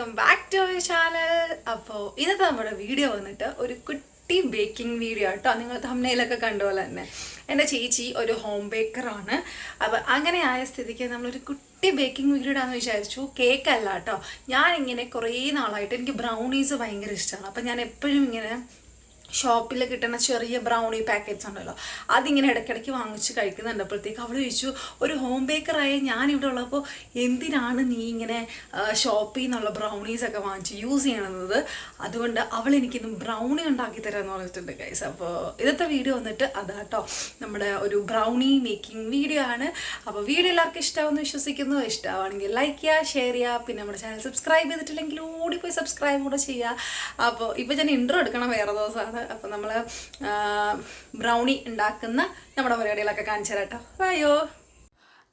Welcome back to our channel. അപ്പോൾ ഇന്നത്തെ നമ്മുടെ വീഡിയോ വന്നിട്ട് ഒരു കുട്ടി ബേക്കിംഗ് വീഡിയോ ആട്ടോ. നിങ്ങൾ തമ്മനയിലൊക്കെ കണ്ട പോലെ തന്നെ. എന്റെ ചേച്ചി ഒരു ഹോം ബേക്കറാണ് അപ്പോൾ അങ്ങനെ ആയ സ്ഥിതിക്ക് നമ്മളൊരു കുട്ടി ബേക്കിംഗ് വീഡിയോ ഇടാന്ന് വിചാരിച്ചു. കേക്ക് അല്ല കേട്ടോ ഞാനിങ്ങനെ കുറേ നാളായിട്ട് എനിക്ക് ബ്രൗണീസ് ഭയങ്കര ഇഷ്ടമാണ് അപ്പോൾ ഞാൻ എപ്പോഴും ഇങ്ങനെ ഷോപ്പിൽ കിട്ടുന്ന ചെറിയ ബ്രൗണി പാക്കറ്റ്സ് ഉണ്ടല്ലോ. അതിങ്ങനെ ഇടയ്ക്കിടയ്ക്ക് വാങ്ങിച്ച് കഴിക്കുന്നുണ്ടപ്പോഴത്തേക്ക് അവൾ ചോദിച്ചു ഒരു ഹോം ബേക്കറായ ഞാനിവിടെ ഉള്ളപ്പോൾ എന്തിനാണ് നീ ഇങ്ങനെ ഷോപ്പിൽ നിന്നുള്ള ബ്രൗണീസ് ഒക്കെ വാങ്ങിച്ച് യൂസ് ചെയ്യണമെന്നത് അതുകൊണ്ട് അവൾ എനിക്കിന്ന് ബ്രൗണി ഉണ്ടാക്കി തരാമെന്ന് പറഞ്ഞിട്ടുണ്ട് ഗൈസ് അപ്പോൾ ഇതത്തെ വീഡിയോ വന്നിട്ട് അതാട്ടോ നമ്മുടെ ഒരു ബ്രൗണി മേക്കിംഗ് വീഡിയോ ആണ്. അപ്പോൾ വീഡിയോ എല്ലാവർക്കും ഇഷ്ടമാവെന്ന് വിശ്വസിക്കുന്നു. ഇഷ്ടമാണെങ്കിൽ ലൈക്ക് ചെയ്യുക ഷെയർ ചെയ്യുക പിന്നെ നമ്മുടെ ചാനൽ സബ്സ്ക്രൈബ് ചെയ്തിട്ടില്ലെങ്കിൽ ഓടിപ്പോയി സബ്സ്ക്രൈബ് കൂടെ ചെയ്യുക. അപ്പോൾ ഇപ്പോൾ ഞാൻ ഇൻട്രോ എടുക്കണം വേറെ ദിവസമാണ്. അപ്പോൾ നമ്മൾ ബ്രൗണി ഉണ്ടാക്കുന്ന നമ്മുടെ പരിപാടികളൊക്കെ കാണിച്ചു തരാം കേട്ടോ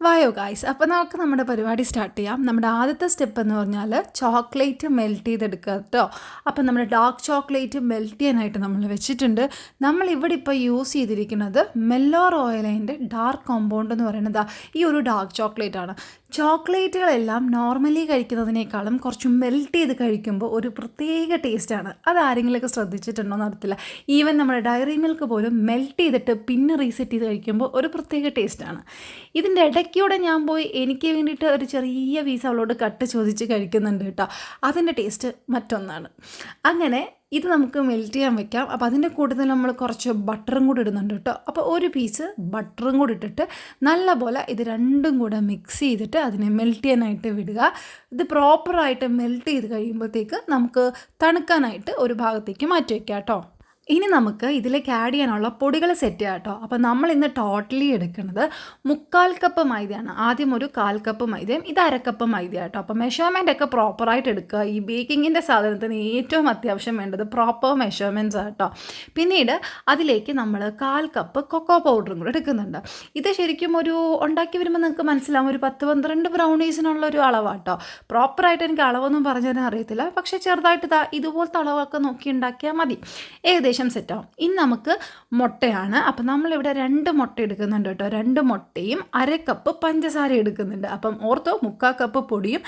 വായോ ഗായ്സ് അപ്പോൾ നമുക്ക് നമ്മുടെ പരിപാടി സ്റ്റാർട്ട് ചെയ്യാം. നമ്മുടെ ആദ്യത്തെ സ്റ്റെപ്പ് എന്ന് പറഞ്ഞാൽ ചോക്ലേറ്റ് മെൽറ്റ് ചെയ്തെടുക്കുക കേട്ടോ അപ്പോൾ നമ്മുടെ ഡാർക്ക് ചോക്ലേറ്റ് മെൽറ്റ് ചെയ്യാനായിട്ട് നമ്മൾ വെച്ചിട്ടുണ്ട്. നമ്മൾ ഇവിടെ ഇപ്പോൾ യൂസ് ചെയ്തിരിക്കുന്നത് മെല്ലോർ ഓയിലിന്റെ ഡാർക്ക് കോമ്പൗണ്ട് എന്ന് പറയുന്നത് ഈ ഒരു ഡാർക്ക് ചോക്ലേറ്റ് ആണ്. ചോക്ലേറ്റുകളെല്ലാം നോർമലി കഴിക്കുന്നതിനേക്കാളും കുറച്ച് മെൽറ്റ് ചെയ്ത് കഴിക്കുമ്പോൾ ഒരു പ്രത്യേക ടേസ്റ്റാണ് അത് ആരെങ്കിലുമൊക്കെ ശ്രദ്ധിച്ചിട്ടുണ്ടോ നടത്തില്ല ഈവൻ നമ്മുടെ ഡയറി മിൽക്ക് പോലും മെൽറ്റ് ചെയ്തിട്ട് പിന്നെ റീസെറ്റ് ചെയ്ത് കഴിക്കുമ്പോൾ ഒരു പ്രത്യേക ടേസ്റ്റാണ് ഇതിന്റെ ഇടയ്ക്കൂടെ ഞാൻ പോയി എനിക്ക് വേണ്ടിയിട്ട് ഒരു ചെറിയ പീസ് അവളോട് കട്ട് ചോദിച്ച് കഴിക്കുന്നുണ്ട് കേട്ടോ. അതിന്റെ ടേസ്റ്റ് മറ്റൊന്നാണ്. അങ്ങനെ ഇത് നമുക്ക് മെൽറ്റ് ചെയ്യാൻ വെക്കാം. അപ്പോൾ അതിന്റെ കൂട്ടത്തിൽ നമ്മൾ കുറച്ച് ബട്ടറും കൂടി ഇടുന്നുണ്ട് കേട്ടോ. അപ്പോൾ ഒരു പീസ് ബട്ടറും കൂടി ഇട്ടിട്ട് നല്ലപോലെ ഇത് രണ്ടും കൂടെ മിക്സ് ചെയ്തിട്ട് അതിനെ മെൽറ്റ് ചെയ്യാനായിട്ട് വിടുക. ഇത് പ്രോപ്പറായിട്ട് മെൽറ്റ് ചെയ്ത് കഴിയുമ്പോഴത്തേക്ക് നമുക്ക് തണുക്കാനായിട്ട് ഒരു ഭാഗത്തേക്ക് മാറ്റി വയ്ക്കാം കേട്ടോ. ഇനി നമുക്ക് ഇതിലേക്ക് ആഡ് ചെയ്യാനുള്ള പൊടികൾ സെറ്റ് ചെയ്യാം കേട്ടോ. അപ്പോൾ നമ്മൾ ഇന്ന് ടോട്ടലി എടുക്കുന്നത് മുക്കാൽ കപ്പ് മൈദയാണ്. ആദ്യം ഒരു കാൽ കപ്പ് മൈദയും ഇത് അരക്കപ്പ് മൈദ കേട്ടോ. അപ്പോൾ മെഷർമെന്റ് ഒക്കെ പ്രോപ്പറായിട്ട് എടുക്കുക. ഈ ബേക്കിങ്ങിന്റെ സാധനത്തിന് ഏറ്റവും അത്യാവശ്യം വേണ്ടത് പ്രോപ്പർ മെഷർമെന്റ്സ് കേട്ടോ. പിന്നീട് അതിലേക്ക് നമ്മൾ കാൽ കപ്പ് കൊക്കോ പൗഡറും കൂടെ എടുക്കുന്നുണ്ട്. ഇത് ശരിക്കും ഒരു ഉണ്ടാക്കി വരുമ്പോൾ നിങ്ങൾക്ക് മനസ്സിലാവും. ഒരു പത്ത് പന്ത്രണ്ട് ബ്രൗണീസിനുള്ള ഒരു അളവാട്ടോ പ്രോപ്പറായിട്ട് എനിക്ക് അളവൊന്നും പറഞ്ഞു തരാൻ അറിയത്തില്ല. പക്ഷേ ചെറുതായിട്ട് ഇതാ ഇതുപോലത്തെ അളവൊക്കെ നോക്കി ഉണ്ടാക്കിയാൽ മതി. ഏകദേശം ഏകദേശം സെറ്റാവും ഇനി നമുക്ക് മുട്ടയാണ്. അപ്പം നമ്മളിവിടെ രണ്ട് മുട്ട എടുക്കുന്നുണ്ട് കേട്ടോ. രണ്ട് മുട്ടയും അര കപ്പ് പഞ്ചസാര എടുക്കുന്നുണ്ട്. അപ്പം ഓർത്തോ മുക്കാൽ കപ്പ് പൊടിയും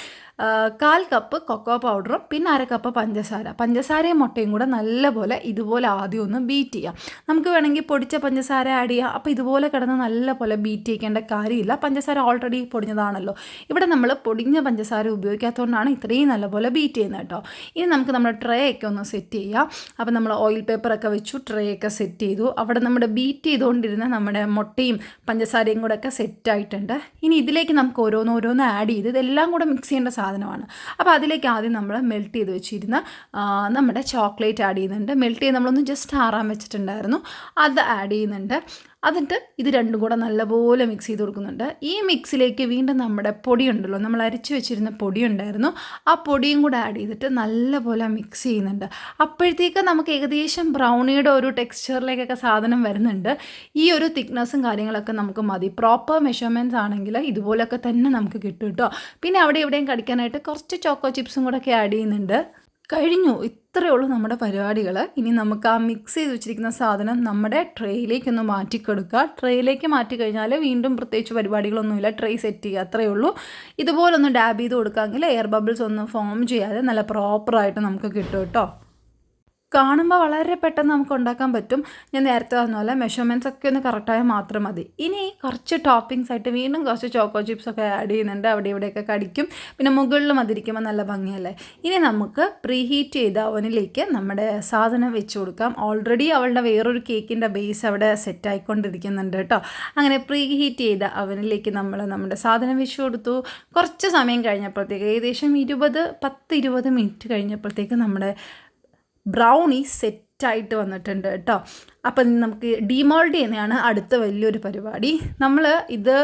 കാൽ കപ്പ് കൊക്കോ പൗഡറും പിന്നെ അര കപ്പ് പഞ്ചസാര. പഞ്ചസാരയും മുട്ടയും കൂടെ നല്ലപോലെ ഇതുപോലെ ആദ്യം ഒന്ന് ബീറ്റ് ചെയ്യാം. നമുക്ക് വേണമെങ്കിൽ പൊടിച്ച പഞ്ചസാര ആഡ് ചെയ്യാം. അപ്പോൾ ഇതുപോലെ കിടന്ന് നല്ലപോലെ ബീറ്റ് ചെയ്യേണ്ട കാര്യമില്ല. പഞ്ചസാര ഓൾറെഡി പൊടിഞ്ഞതാണല്ലോ. ഇവിടെ നമ്മൾ പൊടിഞ്ഞ പഞ്ചസാര ഉപയോഗിക്കാത്തതുകൊണ്ടാണ് ഇത്രയും നല്ലപോലെ ബീറ്റ് ചെയ്യുന്നത് കേട്ടോ. ഇനി നമുക്ക് നമ്മുടെ ട്രേ ഒക്കെ ഒന്ന് സെറ്റ് ചെയ്യാം. അപ്പോൾ നമ്മൾ ഓയിൽ പേപ്പറൊക്കെ വെച്ചു ട്രേ ഒക്കെ സെറ്റ് ചെയ്തു. അവിടെ നമ്മുടെ ബീറ്റ് ചെയ്തുകൊണ്ടിരുന്ന നമ്മുടെ മുട്ടയും പഞ്ചസാരയും കൂടെ ഒക്കെ സെറ്റ് ആയിട്ടുണ്ട്. ഇനി ഇതിലേക്ക് നമുക്ക് ഓരോന്ന് ഓരോന്ന് ആഡ് ചെയ്ത് ഇതെല്ലാം കൂടെ മിക്സ് ചെയ്യേണ്ട സാധനമാണ്. അപ്പോൾ അതിലേക്ക് ആദ്യം നമ്മൾ മെൽറ്റ് ചെയ്ത് വെച്ചിരുന്ന നമ്മുടെ ചോക്ലേറ്റ് ആഡ് ചെയ്യുന്നുണ്ട്. മെൽറ്റ് ചെയ്ത് നമ്മളൊന്ന് ജസ്റ്റ് ആറാൻ വെച്ചിട്ടുണ്ടായിരുന്നു. അത് ആഡ് ചെയ്യുന്നുണ്ട്. എന്നിട്ട് ഇത് രണ്ടും കൂടെ നല്ലപോലെ മിക്സ് ചെയ്ത് കൊടുക്കുന്നുണ്ട്. ഈ മിക്സിലേക്ക് വീണ്ടും നമ്മുടെ പൊടി ഉണ്ടല്ലോ നമ്മൾ അരിച്ചു വെച്ചിരുന്ന പൊടി ഉണ്ടായിരുന്നു ആ പൊടിയും കൂടെ ആഡ് ചെയ്തിട്ട് നല്ലപോലെ മിക്സ് ചെയ്യുന്നുണ്ട്. അപ്പോഴത്തേക്ക് നമുക്ക് ഏകദേശം ബ്രൗണിയുടെ ഒരു ടെക്സ്ചറിലേക്കൊക്കെ സാധനം വരുന്നുണ്ട്. ഈ ഒരു തിക്നെസ്സും കാര്യങ്ങളൊക്കെ നമുക്ക് മതി. പ്രോപ്പർ മെഷർമെന്റ്സ് ആണെങ്കിൽ ഇതുപോലൊക്കെ തന്നെ നമുക്ക് കിട്ടും കേട്ടോ പിന്നെ അവിടെ എവിടെയും കടിക്കാനായിട്ട് കുറച്ച് ചോക്കോ ചിപ്സും കൂടെ ഒക്കെ ആഡ് ചെയ്യുന്നുണ്ട്. കഴിഞ്ഞു. ഇത്രയേ ഉള്ളൂ നമ്മുടെ പരിപാടികൾ. ഇനി നമുക്ക് ആ മിക്സ് ചെയ്ത് വെച്ചിരിക്കുന്ന സാധനം നമ്മുടെ ട്രേയിലേക്കൊന്ന് മാറ്റിക്കൊടുക്കുക. ട്രേയിലേക്ക് മാറ്റി കഴിഞ്ഞാൽ വീണ്ടും പ്രത്യേകിച്ച് പരിപാടികളൊന്നുമില്ല. ട്രേ സെറ്റ് ചെയ്യുക അത്രയേ ഉള്ളൂ. ഇതുപോലൊന്ന് ഡാബ് ചെയ്ത് കൊടുക്കാമെങ്കിൽ എയർ ബബിൾസ് ഒന്ന് ഫോം ചെയ്യാതെ നല്ല പ്രോപ്പറായിട്ട് നമുക്ക് കിട്ടും കേട്ടോ. കാണുമ്പോൾ വളരെ പെട്ടെന്ന് നമുക്ക് ഉണ്ടാക്കാൻ പറ്റും. ഞാൻ നേരത്തെ പറഞ്ഞ പോലെ മെഷർമെന്റ്സ് ഒക്കെ ഒന്ന് കറക്റ്റായാൽ മാത്രം മതി. ഇനി കുറച്ച് ടോപ്പിങ്സ് ആയിട്ട് വീണ്ടും കുറച്ച് ചോക്കോ ചിപ്സ് ഒക്കെ ആഡ് ചെയ്യുന്നുണ്ട്. അവിടെ ഇവിടെയൊക്കെ കടിക്കും പിന്നെ മുകളിൽ മതിരിക്കുമ്പോൾ നല്ല ഭംഗിയല്ലേ? ഇനി നമുക്ക് പ്രീ ഹീറ്റ് ചെയ്ത ഓവനിലേക്ക് നമ്മുടെ സാധനം വെച്ച് കൊടുക്കാം. ഓൾറെഡി അവളുടെ വേറൊരു കേക്കിന്റെ ബേസ് അവിടെ സെറ്റ് ആയിക്കൊണ്ടിരിക്കുന്നുണ്ട് കേട്ടോ. അങ്ങനെ പ്രീ ഹീറ്റ് ചെയ്ത അവനിലേക്ക് നമ്മൾ നമ്മുടെ സാധനം വെച്ച് കൊടുത്തു. കുറച്ച് സമയം കഴിഞ്ഞപ്പോഴത്തേക്ക് ഏകദേശം ഇരുപത് പത്ത് ഇരുപത് മിനിറ്റ് കഴിഞ്ഞപ്പോഴത്തേക്ക് നമ്മുടെ ബ്രൗണി സെറ്റായിട്ട് വന്നിട്ടുണ്ട് കേട്ടോ. അപ്പം നമുക്ക് ഡിമോൾഡ് ചെയ്യുന്നതാണ് അടുത്ത വലിയൊരു പരിപാടി. നമ്മൾ ഇത്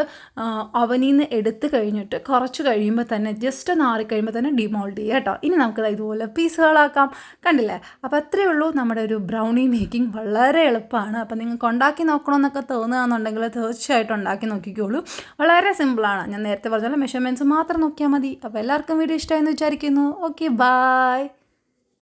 അവനിൽ നിന്ന് എടുത്ത് കഴിഞ്ഞിട്ട് കുറച്ച് കഴിയുമ്പോൾ തന്നെ ജസ്റ്റ് നാറി കഴിയുമ്പോൾ തന്നെ ഡിമോൾഡ് ചെയ്യുക കേട്ടോ. ഇനി നമുക്കത് ഇതുപോലെ പീസുകളാക്കാം. കണ്ടില്ലേ? അപ്പോൾ അത്രയേ ഉള്ളൂ നമ്മുടെ ഒരു ബ്രൗണി മേക്കിംഗ് വളരെ എളുപ്പമാണ്. അപ്പം നിങ്ങൾക്ക് ഉണ്ടാക്കി നോക്കണമെന്നൊക്കെ തോന്നുകയെന്നുണ്ടെങ്കിൽ തീർച്ചയായിട്ടും ഉണ്ടാക്കി നോക്കിക്കോളൂ. വളരെ സിമ്പിളാണ് ഞാൻ നേരത്തെ പറഞ്ഞ മെഷർമെന്റ്സ് മാത്രം നോക്കിയാൽ മതി. അപ്പോൾ എല്ലാവർക്കും വീഡിയോ ഇഷ്ടമായെന്ന് വിചാരിക്കുന്നു. Okay bye